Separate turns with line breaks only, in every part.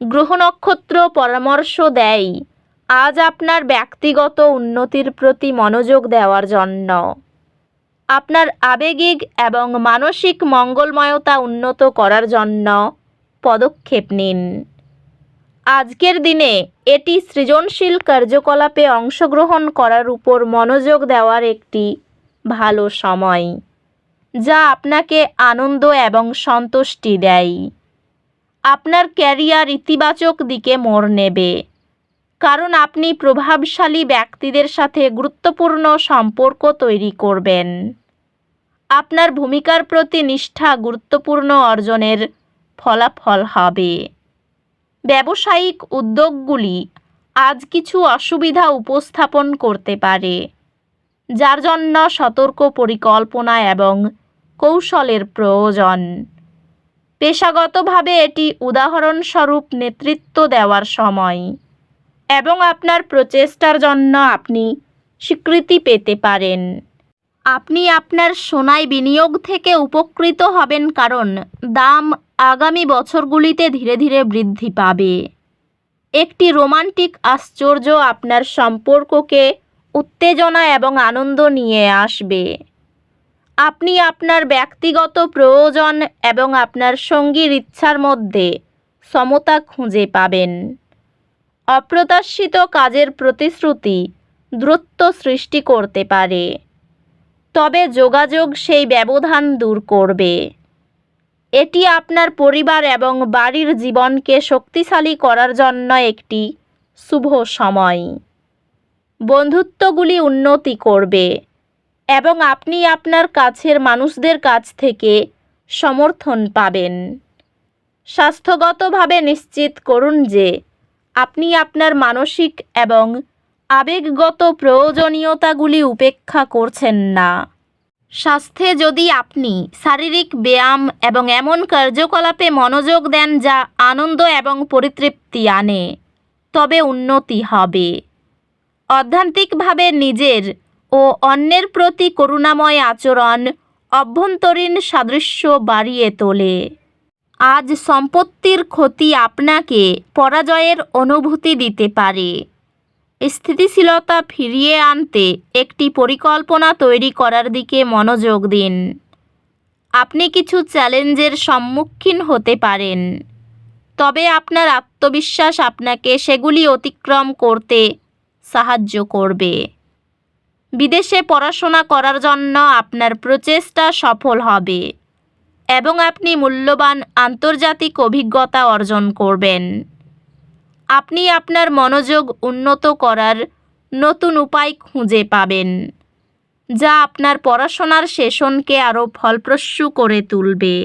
গ্রহ নক্ষত্র পরামর্শ দেয়, আজ আপনার ব্যক্তিগত উন্নতির প্রতি মনোযোগ দেওয়ার জন্য। আপনার আবেগিক এবং মানসিক মঙ্গলময়তা উন্নত করার জন্য পদক্ষেপ নিন। আজকের দিনে এটি সৃজনশীল কার্যকলাপে অংশগ্রহণ করার উপর মনোযোগ দেওয়ার একটি ভালো সময়, যা আপনাকে আনন্দ এবং সন্তুষ্টি দেয়। আপনার ক্যারিয়ার ইতিবাচক দিকে মোড় নেবে। কারণ আপনি প্রভাবশালী ব্যক্তিদের সাথে গুরুত্বপূর্ণ সম্পর্ক তৈরি করবেন। আপনার ভূমিকার প্রতি নিষ্ঠা গুরুত্বপূর্ণ অর্জনের ফলাফল হবে। ব্যবসায়িক উদ্যোগগুলি আজ কিছু অসুবিধা উপস্থাপন করতে পারে, যার জন্য সতর্ক পরিকল্পনা এবং কৌশলের প্রয়োজন। পেশাগতভাবে এটি উদাহরণস্বরূপ নেতৃত্ব দেওয়ার সময় এবং আপনার প্রচেষ্টার জন্য আপনি স্বীকৃতি পেতে পারেন। আপনি আপনার সোনায় বিনিয়োগ থেকে উপকৃত হবেন কারণ দাম আগামী বছরগুলিতে ধীরে ধীরে বৃদ্ধি পাবে। একটি রোমান্টিক আশ্চর্য আপনার সম্পর্ককে উত্তেজনা এবং আনন্দ নিয়ে আসবে। আপনি আপনার ব্যক্তিগত প্রয়োজন এবং আপনার সঙ্গীর ইচ্ছার মধ্যে সমতা খুঁজে পাবেন। অপ্রত্যাশিত কাজের প্রতিশ্রুতি দ্রুত সৃষ্টি করতে পারে। তবে যোগাযোগ সেই ব্যবধান দূর করবে। এটি আপনার পরিবার এবং বাড়ির জীবনকে শক্তিশালী করার জন্য একটি শুভ সময়। বন্ধুত্বগুলি উন্নতি করবে। এবং আপনি আপনার কাছের মানুষদের কাছ থেকে সমর্থন পাবেন। স্বাস্থ্যগতভাবে নিশ্চিত করুন যে আপনি আপনার মানসিক এবং আবেগগত প্রয়োজনীয়তাগুলি উপেক্ষা করছেন না। স্বাস্থ্যে যদি আপনি শারীরিক ব্যায়াম এবং এমন কার্যকলাপে মনোযোগ দেন যা আনন্দ এবং পরিতৃপ্তি আনে, তবে উন্নতি হবে। অধ্যান্তিকভাবে নিজের ও অন্যের প্রতি করুণাময় আচরণ অভ্যন্তরীণ সাদৃশ্য বাড়িয়ে তোলে। আজ সম্পত্তির ক্ষতি আপনাকে পরাজয়ের অনুভূতি দিতে পারে। স্থিতিশীলতা ফিরিয়ে আনতে একটি পরিকল্পনা তৈরি করার দিকে মনোযোগ দিন। আপনি কিছু চ্যালেঞ্জের সম্মুখীন হতে পারেন। তবে আপনার আত্মবিশ্বাস আপনাকে সেগুলি অতিক্রম করতে সাহায্য করবে। বিদেশে পড়াশোনা করার জন্য আপনার প্রচেষ্টা সফল হবে এবং আপনি মূল্যবান আন্তর্জাতিক অভিজ্ঞতা অর্জন করবেন। আপনি আপনার মনোযোগ উন্নত করার নতুন উপায় খুঁজে পাবেন, যা আপনার পড়াশোনার সেশনকে আরও ফলপ্রসূ করে তুলবে।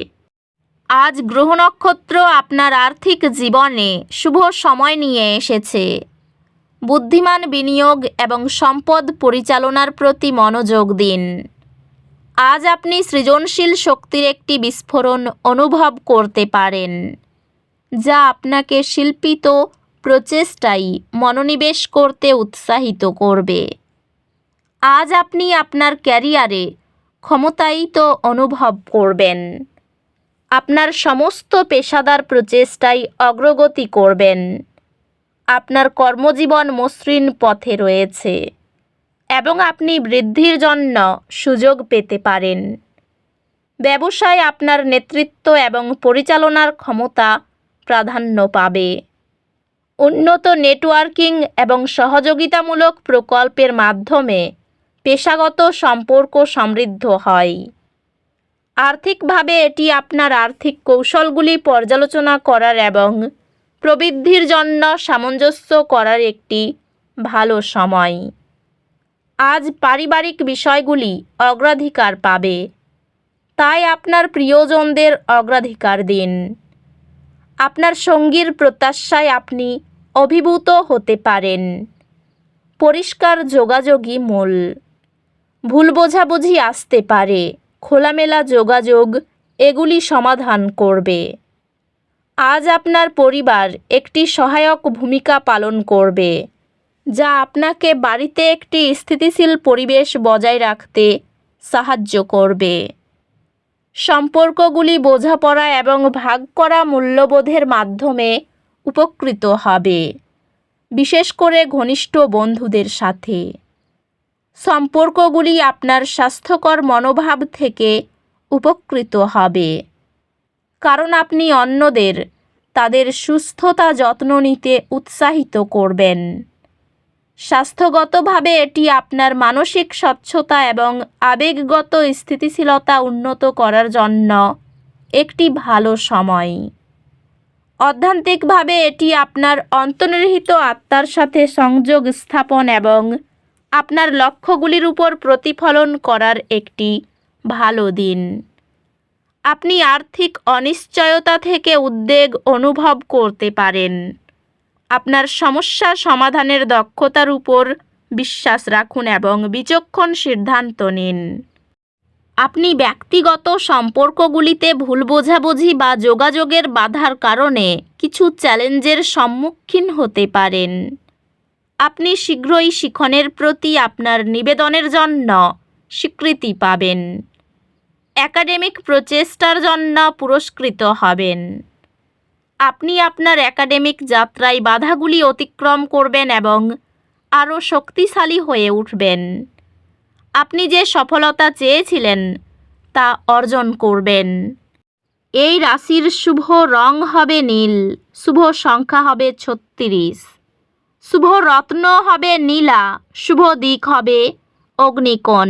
আজ গ্রহ নক্ষত্র আপনার আর্থিক জীবনে শুভ সময় নিয়ে এসেছে। বুদ্ধিমান বিনিয়োগ এবং সম্পদ পরিচালনার প্রতি মনোযোগ দিন। আজ আপনি সৃজনশীল শক্তির একটি বিস্ফোরণ অনুভব করতে পারেন, যা আপনাকে শিল্পিত প্রচেষ্টায় মনোনিবেশ করতে উৎসাহিত করবে। আজ আপনি আপনার ক্যারিয়ারে ক্ষমতায়িত অনুভব করবেন, আপনার সমস্ত পেশাদার প্রচেষ্টায় অগ্রগতি করবেন। আপনার কর্মজীবন মসৃণ পথে রয়েছে এবং আপনি বৃদ্ধির জন্য সুযোগ পেতে পারেন। ব্যবসায় আপনার নেতৃত্ব এবং পরিচালনার ক্ষমতা প্রাধান্য পাবে। উন্নত নেটওয়ার্কিং এবং সহযোগিতামূলক প্রকল্পের মাধ্যমে পেশাগত সম্পর্ক সমৃদ্ধ হয়। আর্থিকভাবে এটি আপনার আর্থিক কৌশলগুলি পর্যালোচনা করার এবং প্রবৃদ্ধির জন্য সামঞ্জস্য করার একটি ভালো সময়। আজ পারিবারিক বিষয়গুলি অগ্রাধিকার পাবে। তাই আপনার প্রিয়জনদের অগ্রাধিকার দিন। আপনার সঙ্গীর প্রত্যাশায় আপনি অভিভূত হতে পারেন। পরিষ্কার যোগাযোগই মূল। ভুল বোঝাবুঝি আসতে পারে। খোলামেলা যোগাযোগ এগুলি সমাধান করবে। আজ আপনার পরিবার একটি সহায়ক ভূমিকা পালন করবে, যা আপনাকে বাড়িতে একটি স্থিতিশীল পরিবেশ বজায় রাখতে সাহায্য করবে। সম্পর্কগুলি বোঝাপড়া এবং ভাগ করা মূল্যবোধের মাধ্যমে উপকৃত হবে, বিশেষ করে ঘনিষ্ঠ বন্ধুদের সাথে। সম্পর্কগুলি আপনার স্বাস্থ্যকর মনোভাব থেকে উপকৃত হবে। কারণ আপনি অন্যদের, তাদের সুস্থতা যত্ন নিতে উৎসাহিত করবেন। স্বাস্থ্যগতভাবে এটি আপনার মানসিক স্বচ্ছতা এবং আবেগগত স্থিতিশীলতা উন্নত করার জন্য একটি ভালো সময়। অধ্যান্তিকভাবে এটি আপনার অন্তর্নিহিত আত্মার সাথে সংযোগ স্থাপন এবং আপনার লক্ষ্যগুলির উপর প্রতিফলন করার একটি ভালো দিন। আপনি আর্থিক অনিশ্চয়তা থেকে উদ্বেগ অনুভব করতে পারেন। আপনার সমস্যা সমাধানের দক্ষতার উপর বিশ্বাস রাখুন এবং বিচক্ষণ সিদ্ধান্ত নিন। আপনি ব্যক্তিগত সম্পর্কগুলিতে ভুল বোঝাবুঝি বা যোগাযোগের বাধার কারণে কিছু চ্যালেঞ্জের সম্মুখীন হতে পারেন। আপনি শীঘ্রই শিখনের প্রতি আপনার নিবেদনের জন্য স্বীকৃতি পাবেন। একাডেমিক প্রচেষ্টার জন্য পুরস্কৃত হবেন। আপনি আপনার একাডেমিক যাত্রায় বাধাগুলি অতিক্রম করবেন এবং আরও শক্তিশালী হয়ে উঠবেন। আপনি যে সফলতা চেয়েছিলেন, তা অর্জন করবেন। এই রাশির শুভ রং হবে নীল, শুভ সংখ্যা হবে ছত্রিশ। শুভ রত্ন হবে নীলা, শুভ দিক হবে অগ্নিকোণ।